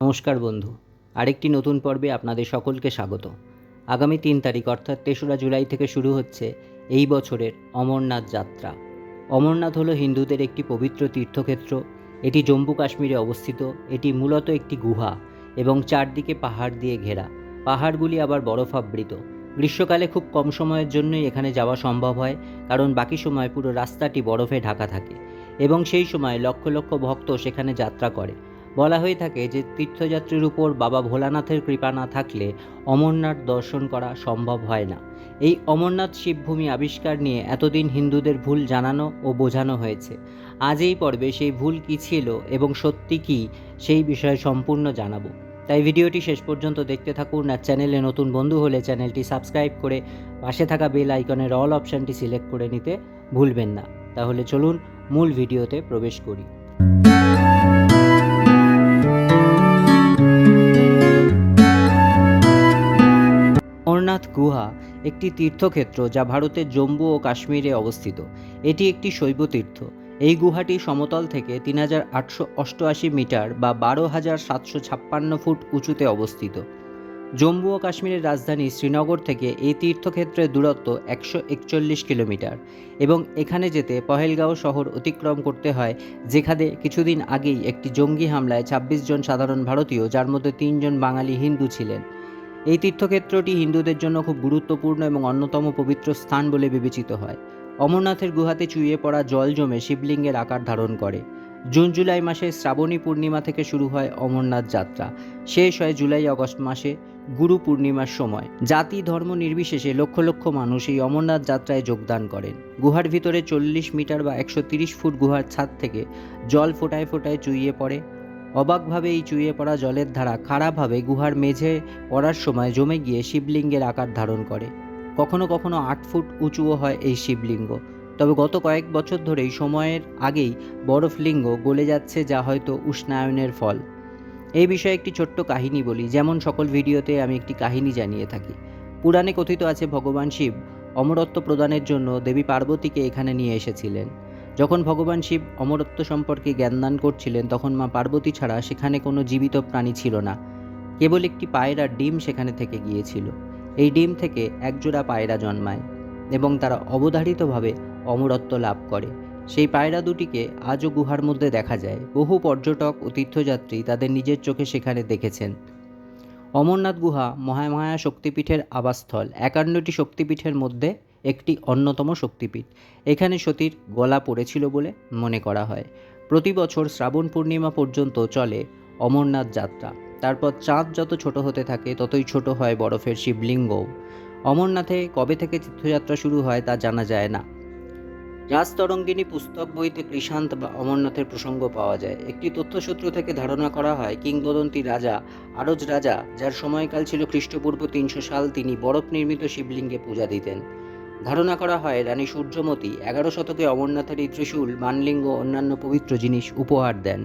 নমস্কার বন্ধু, আরেকটি নতুন পর্বে আপনাদের সকলকে স্বাগত। আগামী তিন তারিখ অর্থাৎ তেসরা জুলাই থেকে শুরু হচ্ছে এই বছরের অমরনাথ যাত্রা। অমরনাথ হলো হিন্দুদের একটি পবিত্র তীর্থক্ষেত্র। এটি জম্মু কাশ্মীরে অবস্থিত। এটি মূলত একটি গুহা এবং চারদিকে পাহাড় দিয়ে ঘেরা। পাহাড়গুলি আবার বরফাবৃত গ্রীষ্মকালে খুব কম সময়ের জন্যই এখানে যাওয়া সম্ভব হয়, কারণ বাকি সময় পুরো রাস্তাটি বরফে ঢাকা থাকে এবং সেই সময় লক্ষ লক্ষ ভক্ত সেখানে যাত্রা করে। বলা হয়ে থাকে যে তীর্থযাত্রীর উপর বাবা ভোলানাথের কৃপা না থাকলে অমরনাথ দর্শন করা সম্ভব হয় না। এই অমরনাথ শিবভূমি আবিষ্কার নিয়ে এতদিন হিন্দুদের ভুল জানানো ও বোঝানো হয়েছে। আজ এই পর্বে সেই ভুল কী ছিল এবং সত্যি কী সেই বিষয়ে সম্পূর্ণ জানাব। তাই ভিডিওটি শেষ পর্যন্ত দেখতে থাকুন আর চ্যানেলে নতুন বন্ধু হলে চ্যানেলটি সাবস্ক্রাইব করে পাশে থাকা বেল আইকনের অল অপশানটি সিলেক্ট করে নিতে ভুলবেন না। তাহলে চলুন মূল ভিডিওতে প্রবেশ করি। অমরনাথ গুহা একটি তীর্থক্ষেত্র যা ভারতের জম্মু ও কাশ্মীরে অবস্থিত। এটি একটি শৈব তীর্থ এই গুহাটি সমতল থেকে তিন হাজার আটশো অষ্টআশি মিটার বা বারো হাজার সাতশো ছাপ্পান্ন ফুট উঁচুতে অবস্থিত। জম্মু ও কাশ্মীরের রাজধানী শ্রীনগর থেকে এই তীর্থক্ষেত্রের দূরত্ব একশো একচল্লিশ কিলোমিটার এবং এখানে যেতে পহেলগাঁও শহর অতিক্রম করতে হয়, যেখানে কিছুদিন আগেই একটি জঙ্গি হামলায় ছাব্বিশ জন সাধারণ ভারতীয়, যার মধ্যে তিনজন বাঙালি হিন্দু ছিলেন। এই তীর্থক্ষেত্রটি হিন্দুদের জন্য খুব গুরুত্বপূর্ণ এবং অন্যতম পবিত্র স্থান বলে বিবেচিত হয়। অমরনাথের গুহাতে চুইয়ে পড়া জল জমে শিবলিঙ্গের আকার ধারণ করে। জুন জুলাই মাসে শ্রাবণী পূর্ণিমা থেকে শুরু হয় অমরনাথ যাত্রা। শেষ হয় জুলাই আগস্ট মাসে গুরু পূর্ণিমার সময়। জাতি, ধর্ম নির্বিশেষে লক্ষ লক্ষ মানুষ এই অমরনাথ যাত্রায় যোগদান করেন। গুহার ভিতরে চল্লিশ মিটার বা একশো ফুট গুহার ছাদ থেকে জল ফোটায় ফোটায় চুইয়ে পড়ে। অবাকভাবে এই চুইয়ে পড়া জলের ধারা খারাপভাবে গুহার মেঝে পড়ার সময় জমে গিয়ে শিবলিঙ্গের আকার ধারণ করে। কখনো কখনো আট ফুট উঁচুও হয় এই শিবলিঙ্গ। তবে গত কয়েক বছর ধরেই সময়ের আগেই বরফলিঙ্গ গলে যাচ্ছে যা হয়তো উষ্ণায়নের ফল। এই বিষয়ে একটি ছোট্ট কাহিনী বলি, যেমন সকল ভিডিওতে আমি একটি কাহিনী জানিয়ে থাকি। পুরাণে কথিত আছে, ভগবান শিব অমরত্ব প্রদানের জন্য দেবী পার্বতীকে এখানে নিয়ে এসেছিলেন। যখন ভগবান শিব অমরত্ব সম্পর্কে জ্ঞানদান করছিলেন, তখন মা পার্বতী ছাড়া সেখানে কোনো জীবিত প্রাণী ছিল না। কেবল একটি পায়রার ডিম সেখানে থেকে গিয়েছিল। এই ডিম থেকে একজোড়া পায়রা জন্মায় এবং তারা অবধারিতভাবে অমরত্ব লাভ করে। সেই পায়রা দুটিকে আজও গুহার মধ্যে দেখা যায়। বহু পর্যটক ও তীর্থযাত্রী তাদের নিজের চোখে সেখানে দেখেছেন। অমরনাথ গুহা মহামায়া শক্তিপীঠের আবাসস্থল। একান্নটি শক্তিপীঠের মধ্যে একটি অন্যতম শক্তিপীঠ। এখানে সতীর গলা পড়েছিল বলে মনে করা হয়। প্রতি বছর শ্রাবণ পূর্ণিমা পর্যন্ত চলে অমরনাথ যাত্রা। তারপর চাঁদ যত ছোট হতে থাকে, ততই ছোট হয় বরফের শিবলিঙ্গও। অমরনাথে কবে থেকে তীর্থযাত্রা শুরু হয় তা জানা যায় না। রাজতরঙ্গিনী পুস্তক বইতে কৃষান্ত বা অমরনাথের প্রসঙ্গ পাওয়া যায়। একটি তথ্যসূত্র থেকে ধারণা করা হয়, কিংবদন্তি রাজা, আরজ রাজা, যার সময়কাল ছিল খ্রিস্টপূর্ব তিনশো সাল, তিনি বরফ নির্মিত শিবলিঙ্গে পূজা দিতেন। ধারণা করা হয়, রানী সূর্যমতী এগারো শতকে অমরনাথের এই ত্রিশূল, মানলিঙ্গ অন্যান্য পবিত্র জিনিস উপহার দেন।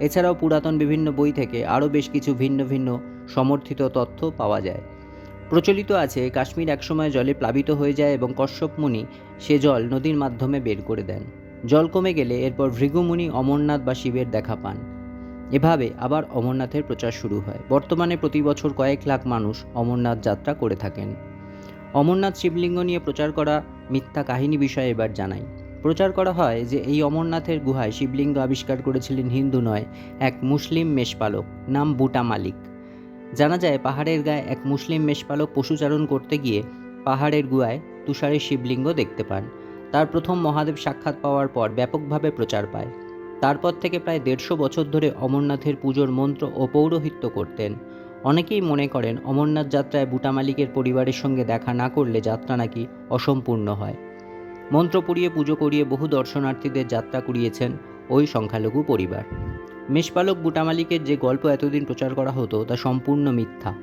এছাড়াও পুরাতন বিভিন্ন বই থেকে আরও বেশ কিছু ভিন্ন ভিন্ন সমর্থিত তথ্য পাওয়া যায়। প্রচলিত আছে, কাশ্মীর একসময় জলে প্লাবিত হয়ে যায় এবং কশ্যপ মুনি সে জল নদীর মাধ্যমে বের করে দেন। জল কমে গেলে এরপর ভৃগুমুনি অমরনাথ বা শিবের দেখা পান। এভাবে আবার অমরনাথের প্রচার শুরু হয়। বর্তমানে প্রতি বছর কয়েক লাখ মানুষ অমরনাথ যাত্রা করে থাকেন। অমরনাথ শিবলিঙ্গ নিয়ে প্রচার করা মিথ্যা কাহিনী বিষয়ে এবার জানাই। প্রচার করা হয় যে এই অমরনাথের গুহায় শিবলিঙ্গ আবিষ্কার করেছিলেন হিন্দু নয়, এক মুসলিম মেষপালক, নাম বুটা মালিক। জানা যায়, পাহাড়ের গায়ে এক মুসলিম মেষপালক পশুচারণ করতে গিয়ে পাহাড়ের গুহায় তুষারের শিবলিঙ্গ দেখতে পান। তার প্রথম মহাদেব সাক্ষাৎ পাওয়ার পর ব্যাপকভাবে প্রচার পায়। তারপর থেকে প্রায় দেড়শো বছর ধরে অমরনাথের পুজোর মন্ত্র ও পৌরোহিত্য করতেন। অনেকেই মনে করেন অমরনাথ যাত্রায় বুটা মালিকের পরিবারের সঙ্গে দেখা না করলে যাত্রা নাকি অসম্পূর্ণ হয়। মন্ত্র পড়িয়ে পুজো করিয়ে বহু দর্শনার্থীদের যাত্রা করিয়েছেন ওই সংখ্যালঘু পরিবার। মেষপালক বুটা মালিকের যে গল্প এতদিন প্রচার করা হতো তা সম্পূর্ণ মিথ্যা।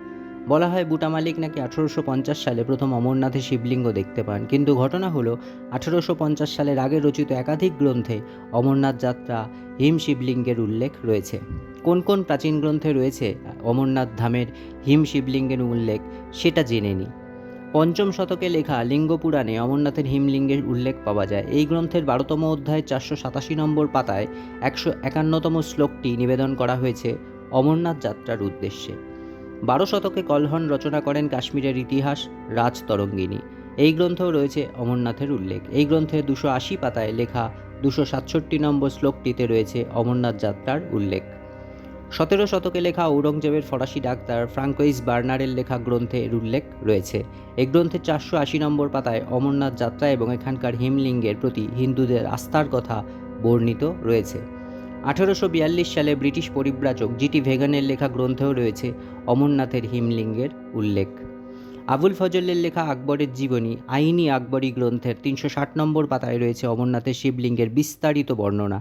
বলা হয় বুটা মালিক নাকি আঠারোশো পঞ্চাশ সালে প্রথম অমরনাথে শিবলিঙ্গ দেখতে পান, কিন্তু ঘটনা হলো আঠারোশো পঞ্চাশ সালের আগে রচিত একাধিক গ্রন্থে অমরনাথ যাত্রা হিম শিবলিঙ্গের উল্লেখ রয়েছে। কোন কোন প্রাচীন গ্রন্থে রয়েছে অমরনাথ ধামের হিম শিবলিঙ্গের উল্লেখ, সেটা জেনে নিই পঞ্চম শতকে লেখা লিঙ্গ পুরাণে অমরনাথের হিমলিঙ্গের উল্লেখ পাওয়া যায়। এই গ্রন্থের বারোতম অধ্যায় চারশো সাতাশি নম্বর পাতায় একশো একান্নতম শ্লোকটি নিবেদন করা হয়েছে অমরনাথ যাত্রার উদ্দেশ্যে। বারো শতকে কলহন রচনা করেন কাশ্মীরের ইতিহাস রাজ তরঙ্গিনী এই গ্রন্থেও রয়েছে অমরনাথের উল্লেখ। এই গ্রন্থে দুশো আশি পাতায় লেখা দুশো সাতষট্টি নম্বর শ্লোকটিতে রয়েছে অমরনাথ যাত্রার উল্লেখ। সতেরো শতকে লেখা ঔরঙ্গজেবের ফরাসি ডাক্তার ফ্রাঙ্কোইস বার্নারের লেখা গ্রন্থে এর উল্লেখ রয়েছে। এই গ্রন্থের চারশো আশি নম্বর পাতায় অমরনাথ যাত্রা এবং এখানকার হিমলিঙ্গের প্রতি হিন্দুদের আস্থার কথা বর্ণিত রয়েছে। আঠেরোশো বিয়াল্লিশ সালে ব্রিটিশ পরিব্রাজক জিটি ভেগানের লেখা গ্রন্থেও রয়েছে অমরনাথের হিমলিঙ্গের উল্লেখ। আবুল ফজলের লেখা আকবরের জীবনী আইনি আকবরী গ্রন্থের তিনশো ষাট নম্বর পাতায় রয়েছে অমরনাথের শিবলিঙ্গের বিস্তারিত বর্ণনা।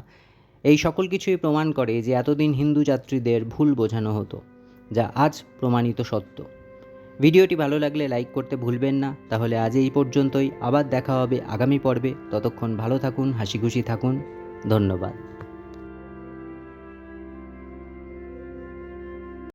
এই সকল কিছুই প্রমাণ করে যে এতদিন হিন্দু যাত্রীদের ভুল বোঝানো হতো, যা আজ প্রমাণিত সত্য। ভিডিওটি ভালো লাগলে লাইক করতে ভুলবেন না। তাহলে আজ এই পর্যন্তই। আবার দেখা হবে আগামী পর্বে। ততক্ষণ ভালো থাকুন হাসি খুশি থাকুন। ধন্যবাদ।